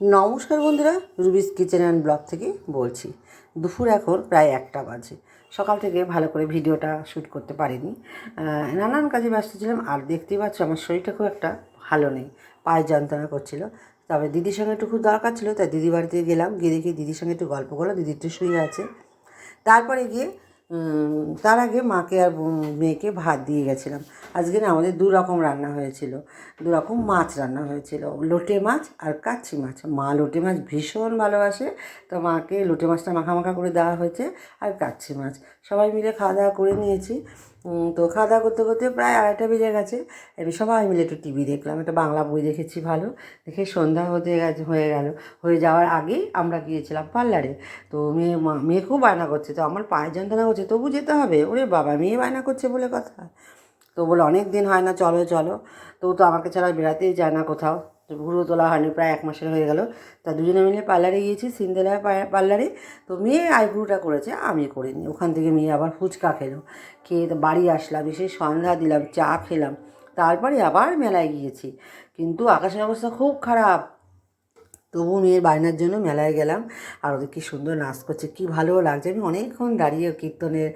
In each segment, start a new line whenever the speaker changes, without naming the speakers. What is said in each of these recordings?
নমস্কার বন্ধুরা রুবিস kitchen and blog থেকে বলছি, দুপুর এখন প্রায় একটা বাজে। সকাল থেকে ভালো করে ভিডিওটা শ্যুট করতে পারিনি। নানান কাজে ব্যস্ত ছিলাম, আর দেখতেই পাচ্ছ আমার শরীরটা খুব একটা ভালো নেই পায়ে যন্ত্রণা করছিল। তবে দিদির সঙ্গে একটু খুব দরকার ছিল, তাই দিদি বাড়িতে গেলাম, গিয়ে দেখি দিদির সঙ্গে একটু গল্প করলাম দিদি একটু শুয়ে আছে। তারপরে গিয়ে তার আগে মাকে আর মেয়েকে ভাত দিয়ে গেছিলাম। আজকে না আমাদের দুরকম রান্না হয়েছিল। দু রকম মাছ রান্না হয়েছিল। লোটে মাছ আর কাচ্চি মাছ। মা লোটে মাছ ভীষণ ভালোবাসে। তো মাকে লোটে মাছটা মাখা মাখা করে দেওয়া হয়েছে আর কাচ্চি মাছ। সবাই মিলে খাওয়া দাওয়া করে নিয়েছি। তো খাওয়া দাওয়া করতে করতে প্রায় আড়াইটা বেজে গেছে। এবার সবাই মিলে একটু টিভি দেখলাম, একটা বাংলা বই দেখেছি, ভালো। দেখে সন্ধ্যা হতে গেছে, হয়ে গেল। হয়ে যাওয়ার আগেই আমরা গিয়েছিলাম পার্লারে। তো মেয়ে মেয়ে খুব বায়না করছে, তো আমার পায়ে যন্ত্রণা করছে তবু যেতে হবে। ওরে বাবা, মেয়ে বায়না করছে বলে কথা। তো বলে, অনেক দিন হয় না, চলো চলো। তো তো আমাকে ছাড়া বেড়াতেই যায় না কোথাও। ঘুরো তোলা হয়নি, প্রায় এক মাসের হয়ে গেল। তা দুজনে মিলে পার্লারে গিয়েছি সিন্দেলা পার্লারে। তো মেয়ে আইব্রুটা করেছে, আমি করিনি। ওখান থেকে মেয়ে আবার ফুচকা খেলো। খেয়ে তো বাড়ি আসলাম, এসে সন্ধ্যা দিলাম, চা খেলাম। তারপরে আবার মেলায় গিয়েছি। কিন্তু আকাশের অবস্থা খুব খারাপ। তবু মেয়ের বায়নার জন্য মেলায় গেলাম। আর ওদের কী সুন্দর নাচ করছে, কী ভালো লাগছে। আমি অনেকক্ষণ দাঁড়িয়ে কীর্তনের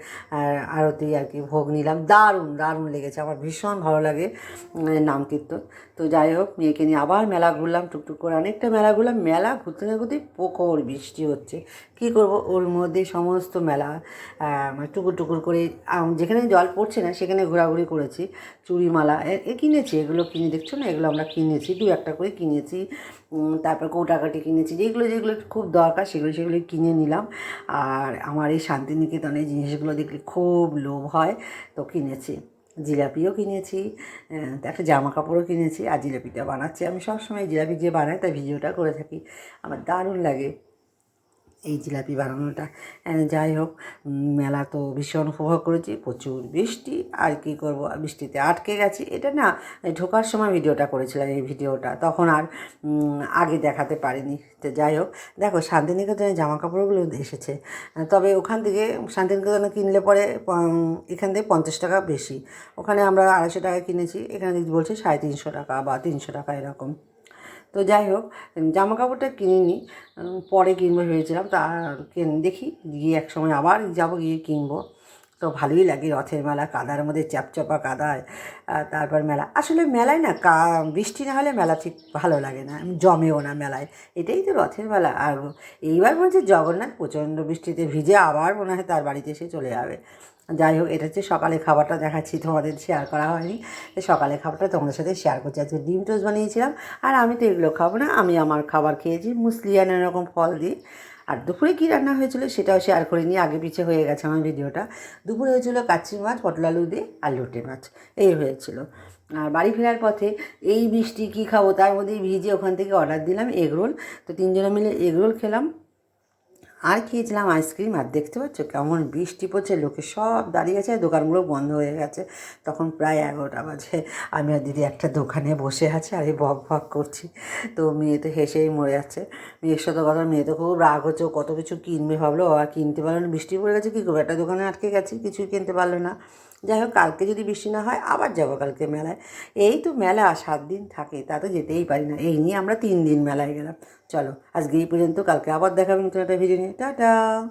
আরতি আর কি ভোগ নিলাম। দারুণ দারুণ লেগেছে। আমার ভীষণ ভালো লাগে নাম কীর্তন। তো যাই হোক, মেয়েকে নিয়ে আবার মেলা ঘুরলাম, টুকটুক করে অনেকটা মেলা ঘুরলাম। মেলা ঘুরতে না ঘুরতেই প্রখর বৃষ্টি হচ্ছে। কী করব? ওর মধ্যে সমস্ত মেলা মানে টুকুর টুকুর করে যেখানে জল পড়ছে না, সেখানে ঘোরাঘুরি করেছি। চুড়িমালা এ- কিনেছি। এগুলো কিনে, দেখছ না? এগুলো আমরা কিনেছি। দু একটা করে কিনেছি। তারপর কৌটাকাটি কিনেছি, যেগুলো যেগুলো খুব দরকার সেগুলো সেগুলো কিনে নিলাম। আর আমার এই শান্তিনিকেতনের জিনিসগুলো দেখলে খুব লোভ হয়, তো কিনেছি। জিলাপিও কিনেছি একটা জামা কাপড়ও কিনেছি, আর জিলাপিটা বানাচ্ছি আমি সবসময়। জিলাপি যে বানাই তাই ভিডিওটা করে থাকি, আমার দারুণ লাগে। এই জিলাপি বানানোটা। যাই হোক মেলা তো ভীষণ উপভোগ করেছি, প্রচুর বৃষ্টি, আর কি করব বৃষ্টিতে আটকে গেছি। এটা না ঢোকার সময় ভিডিওটা করেছিলাম এই ভিডিওটা, তখন আর আগে দেখাতে পারিনি। তো যাই হোক, দেখো, শান্তিনিকেতনের জামা কাপড়গুলো এসেছে তবে ওখান থেকে শান্তিনিকেতনে কিনলে পরে এখান থেকে পঞ্চাশ টাকা বেশি। ওখানে আমরা আড়াইশো টাকা কিনেছি, এখানে বলছে সাড়ে তিনশো টাকা বা তিনশো টাকা এরকম। তো যাই হোক জামা কাপড়টা কিনিনি পরে কিনবো ভেবেছিলাম, তা দেখি, গিয়ে এক সময় আবার যাব গিয়ে কিনবো। তো ভালোই লাগে রথের মেলা, কাদার মধ্যে চ্যাপচাপা কাদায় তারপর মেলা। আসলে মেলায় না কা, বৃষ্টি না হলে মেলা ঠিক ভালো লাগে না, জমেও না মেলায়। এটাই তো রথের মেলা। আর এইবার মনে হচ্ছে জগন্নাথ প্রচণ্ড বৃষ্টিতে ভিজে আবার মনে হয় তার বাড়িতে এসে চলে যাবে। যাই হোক, এটা হচ্ছে সকালে খাবারটা দেখাচ্ছি, তোমাদের শেয়ার করা হয়নি। সকালে খাবারটা তোমাদের সাথে শেয়ার করছি। আজকে ডিম টোস্ট বানিয়েছিলাম, আর আমি তো এগুলো খাব না, আমি আমার খাবার খেয়েছি মুসলিয়ান এরকম ফল দিয়ে। আর দুপুরে কী রান্না হয়েছিল সেটাও শেয়ার করে নিয়ে আগে পিছিয়ে হয়ে গেছে আমার ভিডিওটা। দুপুরে হয়েছিল কাচ্চি মাছ, পটল আলু দিয়ে আর লোটে মাছ, এই হয়েছিল। আর বাড়ি ফেরার পথে এই মিষ্টি কী খাব তার মধ্যেই ভিজে ওখান থেকে অর্ডার দিলাম এগরোল তো তিনজনে মিলে এগরোল খেলাম। আর খেয়েছিলাম আইসক্রিম, আর দেখতে পাচ্ছ কেমন বৃষ্টি পড়ছে, লোকে সব দাঁড়িয়ে আছে, দোকানগুলো বন্ধ হয়ে গেছে। তখন প্রায় এগারোটা বাজে। আমি আর দিদি একটা দোকানে বসে আছে, আর এই বক ভক করছি। তো মেয়ে তো হেসেই মরে যাচ্ছে। মেয়ের সাথে কথা, মেয়ে তো খুব রাগ হচ্ছে কত কিছু কিনবে ভাবলো আর কিনতে পারল না, বৃষ্টি পড়ে গেছে, কী করব? একটা দোকানে আটকে গেছি, কিছুই কিনতে পারল না। যাই হোক, কালকে যদি বৃষ্টি না হয়, আবার যাব কালকে মেলায়। এই তো মেলা, সাত দিন থাকে, তা তো যেতেই পারি না। এই নিয়ে আমরা তিন দিন মেলায় গেলাম। চলো, আজকে এই পর্যন্ত, কালকে আবার দেখাবেন নতুন একটা ভিডিও নিয়ে। টাটা!